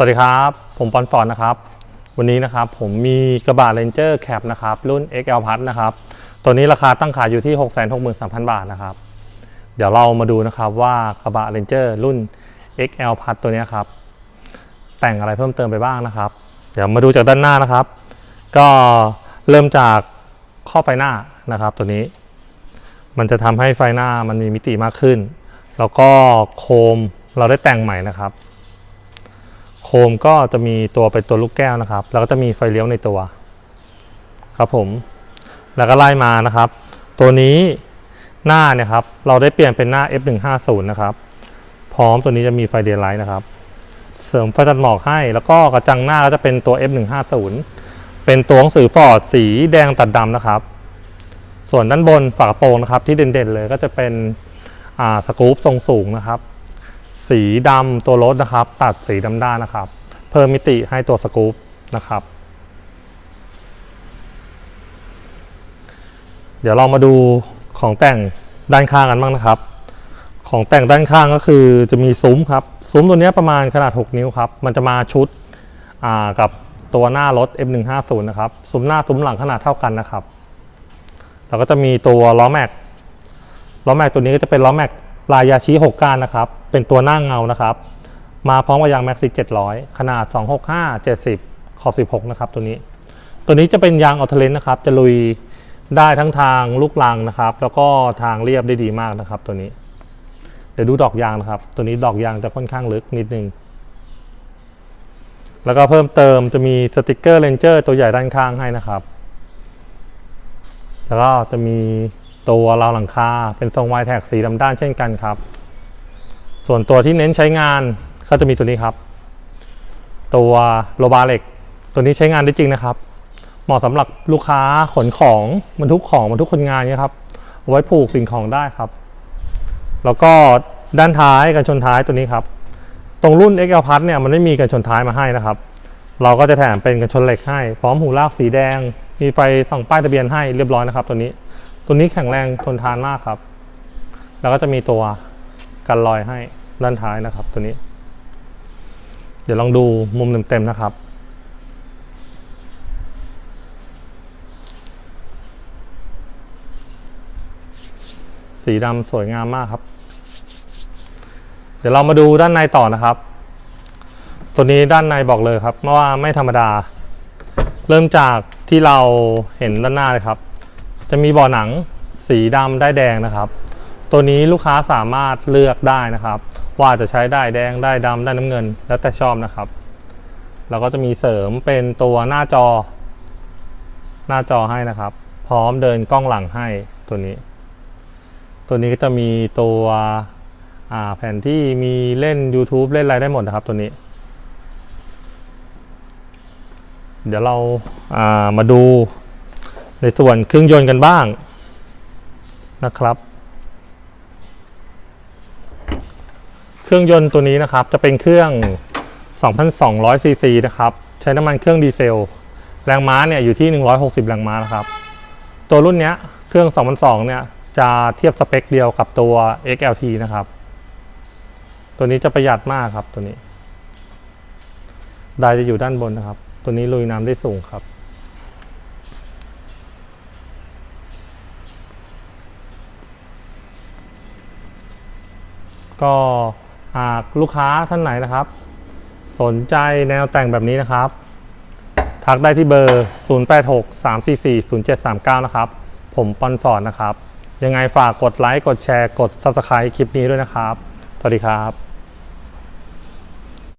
สวัสดีครับ ผมปอนฟอนนะครับ วันนี้นะครับผมมีกระบะ Ranger Cap นะครับ รุ่น XL Plus นะครับ ตัวนี้ราคาตั้งขายอยู่ที่ 663,000 บาทนะครับ เดี๋ยวเรามาดูนะครับว่ากระบะ Ranger รุ่น XL Plus ตัวนี้ครับ แต่งอะไรเพิ่มเติมไปบ้างนะครับ เดี๋ยวมาดูจากด้านหน้านะครับ ก็เริ่มจากข้อไฟหน้านะครับ ตัวนี้ มันจะทำให้ไฟหน้ามันมีมิติมากขึ้น แล้วก็โคมเราได้แต่งใหม่นะครับ โคมก็จะมีตัวเป็นตัวลูกแก้วนะครับ แล้วก็จะมีไฟเลี้ยวในตัว ครับผม แล้วก็ไล่มานะครับ ตัวนี้หน้าเนี่ยครับ เราได้เปลี่ยนเป็นหน้า F150 นะครับ พร้อมตัวนี้จะมีไฟเดย์ไลท์นะครับ เสริมไฟตัดหมอกให้ แล้วก็กระจังหน้าก็จะเป็นตัว F150 เป็นตัวหนังสือฟอร์ดสีแดงตัดดำนะครับ ส่วนด้านบนฝากระโปรงนะครับ ที่เด่นๆเลยก็จะเป็นสกู๊ปทรงสูงนะครับ สีดำตัวรถนะครับ ตัดสีดำด้านนะครับ เพิ่มมิติให้ตัวสกู๊ปนะครับ เดี๋ยวเรามาดูของแต่งด้านข้างกันบ้างนะครับ ของแต่งด้านข้างก็คือจะมีซุ้มครับ ซุ้มตัวนี้ประมาณขนาด 6 นิ้วครับ มันจะมาชุดกับตัวหน้ารถ M150 นะครับ ซุ้มหน้าซุ้มหลังขนาดเท่ากันนะครับ แล้วก็จะมีตัวล้อแม็กล้อแม็กตัวนี้ก็จะเป็นล้อแม็ก ลายยาชิ6ก้านนะครับ เป็นตัวหน้าเงานะครับ มาพร้อมกับยางแม็กซิ700 ขนาด 265 70 ขอบ 16 นะครับตัวนี้ ตัวนี้จะเป็นยางออเทเลนนะครับ จะลุยได้ทั้งทางลูกลังนะครับ แล้วก็ทางเรียบได้ดีมากนะครับ ตัวนี้ เดี๋ยวดูดอกยางนะครับ ตัวนี้ดอกยางจะค่อนข้างลึกนิดนึง แล้วก็เพิ่มเติมจะมีสติกเกอร์เลนเจอร์ตัวใหญ่ด้านข้างให้นะครับ แล้วก็จะมี ตัวราวหลังคาเป็นทรงวายแท็กสีดำด้านเช่นกันครับ ส่วนตัวที่เน้นใช้งานก็จะมีตัวนี้ครับ ตัวโลบาเล็กตัวนี้ใช้งานได้จริงนะครับ เหมาะสำหรับลูกค้าขนของบรรทุกของบรรทุกคนงานเนี่ยครับเอาไว้ผูกสิ่งของได้ครับ แล้วก็ด้านท้ายกันชนท้ายตัวนี้ครับ ตรงรุ่น XL Plus เนี่ยมันไม่มีกันชนท้ายมาให้นะครับ เราก็จะแถมเป็นกันชนเหล็กให้ พร้อมหูลากสีแดง มีไฟส่องป้ายทะเบียนให้เรียบร้อยนะครับตัวนี้ ตัวนี้แข็งแรงทนทานมากครับ แล้วก็จะมีตัวกันรอยให้ด้านท้ายนะครับ ตัวนี้ เดี๋ยวลองดูมุมเต็มๆนะครับสีดำสวยงามมากครับ เดี๋ยวเรามาดูด้านในต่อนะครับ ตัวนี้ด้านในบอกเลยครับว่าไม่ธรรมดา เริ่มจากที่เราเห็นด้านหน้าเลยครับ จะมีเบ่อหนังสีดำได้แดงนะครับ ตัวนี้ลูกค้าสามารถเลือกได้นะครับ ว่าจะใช้ได้แดงได้ดำได้น้ำเงิน แล้วแต่ชอบนะครับ แล้วก็จะมีเสริมเป็นตัวหน้าจอ หน้าจอให้นะครับ พร้อมเดินกล้องหลังให้ตัวนี้ ตัวนี้ก็จะมีตัวแผ่นที่มีเล่น YouTube เล่นอะไรได้หมดนะครับตัวนี้ เดี๋ยวเราามาดู ในส่วนเครื่องยนต์กันบ้างนะครับ เครื่องยนต์ตัวนี้นะครับจะเป็นเครื่อง 2,200 ซีซีนะครับ ใช้น้ำมันเครื่องดีเซล แรงม้าเนี่ยอยู่ที่ 160 แรงม้านะครับ ตัวรุ่นเนี้ยเครื่อง 2,200เนี่ยจะเทียบสเปคเดียวกับตัว XLT นะครับ ตัวนี้จะประหยัดมากครับตัวนี้ ไดจะอยู่ด้านบนนะครับ ตัวนี้ลุยน้ำได้สูงครับ ก็หากลูกค้าท่านไหนนะครับ สนใจแนวแต่งแบบนี้นะครับ ทักได้ที่เบอร์ 0863440739 นะครับ ผมปอนฟอร์ดนะครับ ยังไงฝากกดไลค์ กดแชร์ กด Subscribe คลิปนี้ด้วยนะครับ สวัสดีครับ